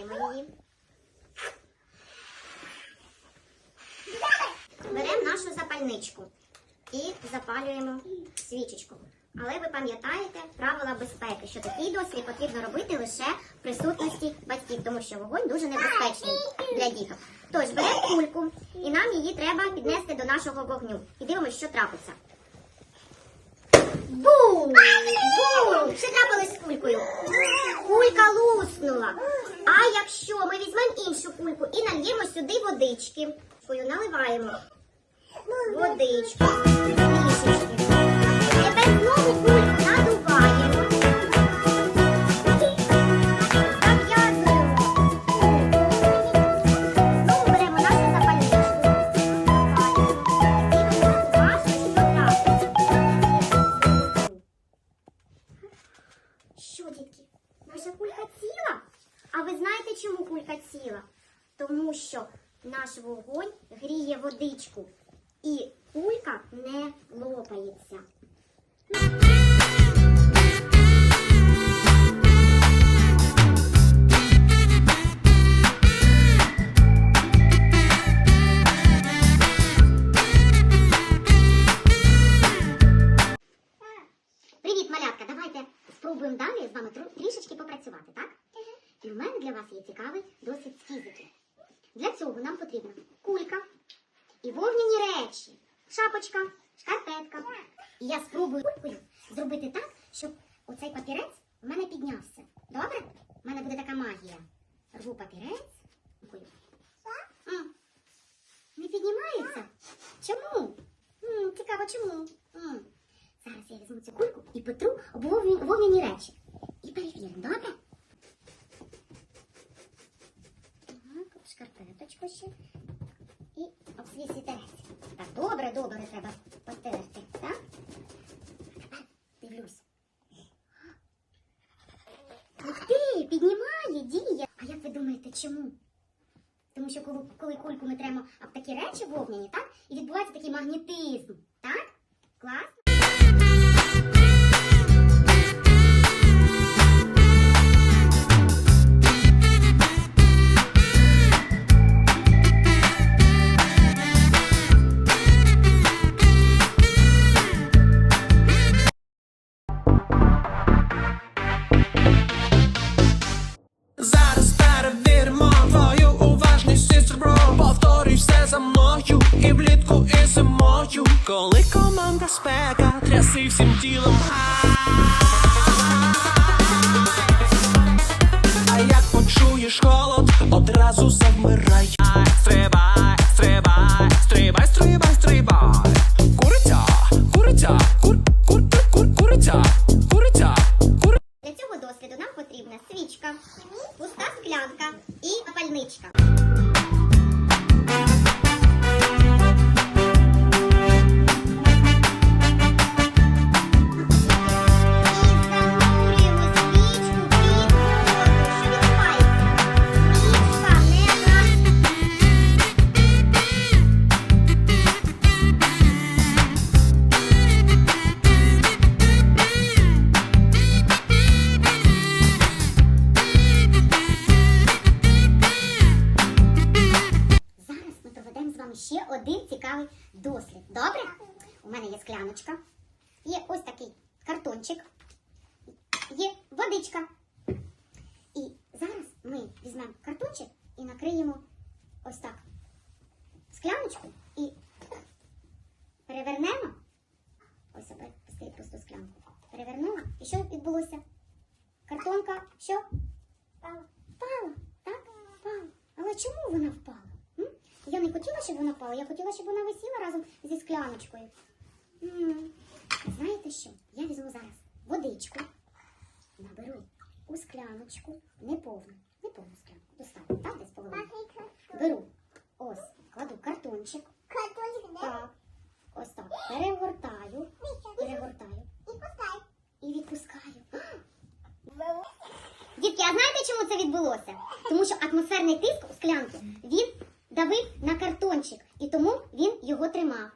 Виливаємо її. Беремо нашу запальничку і запалюємо свічечку. Але ви пам'ятаєте правила безпеки, що такий дослід потрібно робити лише в присутності батьків, тому що вогонь дуже небезпечний для діток. Тож беремо кульку, і нам її треба піднести до нашого вогню. І дивимося, що трапиться. Бум! Бум! Іншу і нальємо сюди водички, Кулькою наливаємо водичку, трішечки. Тепер знову кульку надуваємо. Зав'язуємо. Знову беремо нашу запальничку. Трапиться. Що, дітки, наша кулька ціла? А ви знаєте, чому кулька ціла? Тому що наш вогонь гріє водичку, і кулька не лопається. Спробуємо далі з вами трішечки попрацювати, так? І в мене для вас є цікавий досвід з фізики. Для цього нам потрібна кулька і вогняні речі, шапочка, шкарпетка. І я спробую кулькою зробити так, щоб оцей папірець в мене піднявся. Добре? У мене буде така магія. Рву папірець. Кулькою. Не піднімається? Чому? Цікаво, чому? Зараз я візьму цю кульку і потру вогняні речі. І перевіримо, добре? Так, шкарпеточку ще. І об свій. Так, добре, добре треба потерти, так? Дивлюсь. Ух ти, піднімає, діє. А як ви думаєте, чому? Тому що коли, коли кульку ми тремо об такі речі вогняні, так? І відбувається такий магнетизм, зимою Коли команда спека, тряси всім тілом. А як почуєш холод, одразу завмирай. Стрибай, стрибай, стрибай, стрибай, стрибай вами ще один цікавий дослід. Добре? У мене є скляночка, є ось такий картончик, є водичка. І зараз ми візьмемо картончик і накриємо ось так скляночку і перевернемо. Ось пусти- пусту склянку. Перевернула. І що відбулося? Картонка що? Впала. Впала. Так? Впала. Але чому вона впала? Не хотіла, щоб вона впала, я хотіла, щоб вона висіла разом зі скляночкою. М. Знаєте що? Я візьму зараз водичку, наберу у скляночку, неповну, неповну склянку, достатньо, так, десь половину. Беру, ось, кладу картончик, Картончик, так, ось так, перегортаю, перегортаю і відпускаю. Дітки, а знаєте, чому це відбулося? Тому що атмосферний тиск у склянки він давив на картончик, і тому він його тримав.